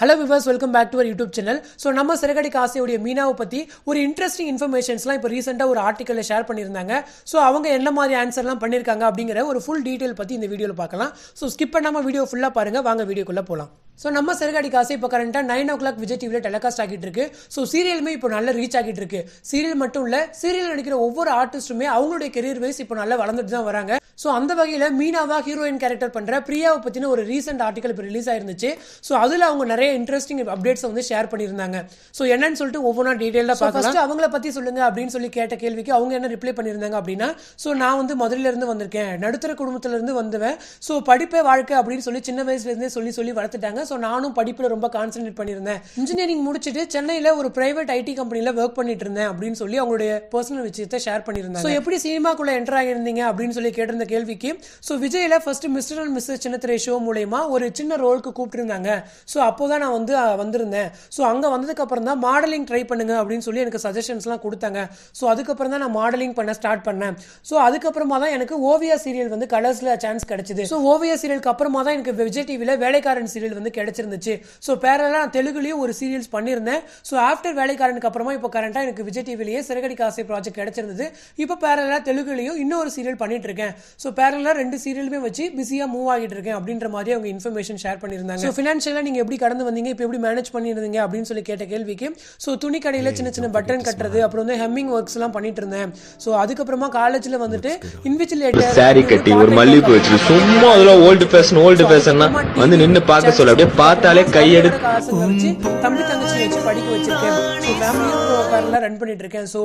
Hello viewers welcome back to our YouTube channel so நம்ம சிறகடிக்கு ஆசையுடைய மீனாவை பற்றி ஒரு இன்ட்ரெஸ்டிங் இன்ஃபர்மேஷன்ஸ்லாம் இப்போ ரீசெண்டாக ஒரு ஆர்டிக்கலில் ஷேர் பண்ணியிருந்தாங்க. ஸோ அவங்க என்ன மாதிரி ஆன்சர்லாம் பண்ணியிருக்காங்க அப்படிங்கிற ஒரு ஃபுல் டீட்டெயில் பற்றி இந்த வீடியோவில் பார்க்கலாம். ஸோ ஸ்கிப் பண்ணாமல் வீடியோ ஃபுல்லாக பாருங்கள் வாங்க வீடியோக்குள்ளே போகலாம் ஸோ நம்ம சிறகடி காசு இப்போ கரண்ட்டாக நைன் ஓ கிளாக் விஜய் டிவியில் டெலிகாஸ்ட் ஆகிட்டு இருக்கு. ஸோ சீரியலுமே இப்போ நல்லா ரீச் ஆகிட்டு இருக்கு. சீரியல் மட்டும் இல்லை சீரியல் நடிக்கிற ஒவ்வொரு ஆர்டிஸ்ட்டுமே அவங்களுடைய கெரியர் வைஸ் இப்போ நல்லா வளர்ந்துட்டு தான் வராங்க. ஸோ அந்த வகையில் மீனாவா ஹீரோயின் கேரக்டர் பண்ணுற பிரியாவை பற்றின ஒரு ரீசெண்ட் ஆர்டிகல் இப்போ ரிலீஸ் ஆயிருந்துச்சு. ஸோ அதில் அவங்க நிறைய இன்ட்ரெஸ்டிங் அப்டேட்ஸ் வந்து ஷேர் பண்ணியிருந்தாங்க. ஸோ என்னன்னு சொல்லிட்டு ஒவ்வொன்றா டீட்டெயிலாக பார்க்கலாம். அவங்கள பற்றி சொல்லுங்க அப்படின்னு சொல்லி கேட்ட கேள்விக்கு அவங்க என்ன ரிப்ளை பண்ணியிருந்தாங்க அப்படின்னா ஸோ நான் வந்து மதுரையில இருந்து வந்திருக்கேன். நடுத்தர குடும்பத்துல இருந்து வந்தவன். ஸோ படிப்பே வாழ்க்கை அப்படின்னு சொல்லி சின்ன வயசுல இருந்தே சொல்லி சொல்லி வளர்த்துட்டாங்க. ஸோ நானும் படிப்பில் ரொம்ப கான்சென்ட்ரேட் பண்ணியிருந்தேன். இன்ஜினியரிங் முடிச்சுட்டு சென்னையில் ஒரு பிரைவேட் ஐடி கம்பெனியில் ஒர்க் பண்ணிட்டு இருந்தேன் அப்படின்னு சொல்லி அவங்களுடைய பர்சனல் விஷயத்தை ஷேர் பண்ணியிருந்தாங்க. ஸோ எப்படி சினிமாக்குள்ள என்டர் ஆகியிருந்தீங்க அப்படின்னு சொல்லி கேட்டிருந்த கேள்விக்கு. ஸோ விஜயில் ஃபர்ஸ்ட் மிஸ்டர் அண்ட் மிஸ்ஸஸ் சின்னத்திரை ஷோ மூலயமா ஒரு சின்ன ரோலுக்கு கூப்பிட்டுருந்தாங்க. ஸோ அப்போதான் நான் வந்து வந்திருந்தேன். ஸோ அங்கே வந்ததுக்கப்புறம் தான் மாடலிங் ட்ரை பண்ணுங்க அப்படின்னு சொல்லி எனக்கு சஜஷன்ஸ்லாம் கொடுத்தாங்க. ஸோ அதுக்கப்புறம் தான் நான் மாடலிங் பண்ண ஸ்டார்ட் பண்ணேன். ஸோ அதுக்கப்புறமா தான் எனக்கு ஓவியா சீரியல் வந்து கலர்ஸ்ல சான்ஸ் கிடைச்சிது. ஸோ ஓவியா சீரியலுக்கு அப்புறமா தான் எனக்கு விஜய் டிவியில் வேலைக்காரன் சீரியல் வந்து கிடைச்சிருந்துச்சு. ஸோ பேரலாக நான் தெலுங்குலேயும் ஒரு சீரியல்ஸ் பண்ணியிருந்தேன். ஸோ ஆஃப்டர் வேலைக்காரனுக்கு அப்புறமா இப்போ கரண்ட்டாக எனக்கு விஜய் டிவிலேயே சிறகடி காசை ப்ராஜெக்ட் கிடைச்சிருந்தது. இப்போ பேரலாக தெலுங்குலேயும் இன்னொரு சீரியல் பண்ணிட்டு இருக்கேன். ஸோ பேரலாக ரெண்டு சீரியலுமே வச்சு பிஸியாக மூவ் ஆகிட்டு இருக்கேன் அப்படின்ற மாதிரி அவங்க இன்ஃபர்மேஷன் ஷேர் பண்ணியிருந்தாங்க. ஸோ ஃபினான்ஷியலாக நீங்கள் எப்படி கடந்து வந்தீங்க இப்போ எப்படி மேனேஜ் பண்ணியிருந்தீங்க அப்படின்னு சொல்லி கேட்ட கேள்விக்கு ஸோ துணி கடையில் சின்ன சின்ன பட்டன் கட்டுறது அப்புறம் வந்து ஹெம்மிங் ஒர்க்ஸ் எல்லாம் பண்ணிட்டு இருந்தேன். ஸோ அதுக்கப்புறமா காலேஜில் வந்துட்டு இன்விஜிலேட்டர் சாரி கட்டி ஒரு மல்லிகைப்பூ வச்சு சும்மா அதெல்லாம் ஓல்டு ஃபேஷன் ஓல்டு ஃபேஷன்னா வந்து நின்னு பார்க்க சொல்ல. அப்படியே பார்த்தாலே கையெடு காசுல வச்சு தம்பி தங்கச்சி வச்சு படிக்க வச்சிருக்கேன். ஸோ ஃபேமிலி ரன் பண்ணிட்டு இருக்கேன். ஸோ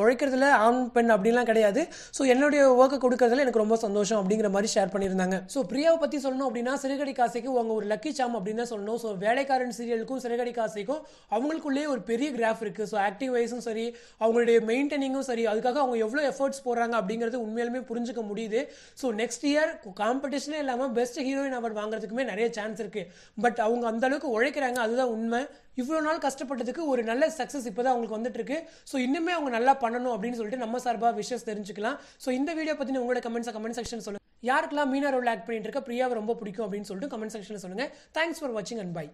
உழைக்கிறதுல ஆண் பெண் அப்படிலாம் கிடையாது. ஸோ என்னுடைய ஒர்க்கை கொடுக்கறதுல எனக்கு ரொம்ப சந்தோஷம் அப்படிங்கிற மாதிரி ஷேர் பண்ணியிருந்தாங்க. ஸோ பிரியாவை பற்றி சொல்லணும் அப்படின்னா சிறுகடி காசைக்கு அவங்க ஒரு லக்கி சாம் அப்படின்னு தான் சொல்லணும். ஸோ வேலைக்காரன் சீரியலுக்கும் சிறுகடி காசைக்கும் அவங்களுக்குள்ளேயே ஒரு பெரிய கிராஃப் இருக்கு. ஸோ ஆக்டிவ் வைஸும் சரி அவங்களுடைய மெயின்டைனிங்கும் சரி அதுக்காக அவங்க எவ்வளோ எஃபர்ட்ஸ் போடுறாங்க அப்படிங்கிறது உண்மையிலுமே புரிஞ்சுக்க முடியுது. ஸோ நெக்ஸ்ட் இயர் காம்படிஷனே இல்லாமல் பெஸ்ட் ஹீரோயின் அவார்ட் வாங்குறதுக்குமே நிறைய சான்ஸ் இருக்கு. பட் அவங்க அந்த அளவுக்கு உழைக்கிறாங்க அதுதான் உண்மை. இவ்வளோ நாள் கஷ்டப்பட்டதுக்கு ஒரு நல்ல சக்ஸஸ் இப்போ தான் அவங்களுக்கு வந்துட்டு இருக்கு. ஸோ இன்னுமே அவங்க நல்லா பண்ணணும் அப்படின்னு சொல்லிட்டு நம்ம சார்பாக விஷஸ் தெரிஞ்சுக்கலாம். ஸோ இந்த வீடியோ பற்றி உங்களோட கமெண்ட்ஸை கமெண்ட் செக்ஷன் சொல்லுங்க. யாருக்கெல்லாம் மீனா ரோல் ஆக்ட் பண்ணிட்டு இருக்க பிரியாவை ரொம்ப பிடிக்கும் அப்படின்னு சொல்லிட்டு கமெண்ட் செக்ஷனில் சொல்லுங்க. தேங்க்ஸ் ஃபார் வாட்சிங் அண்ட் பை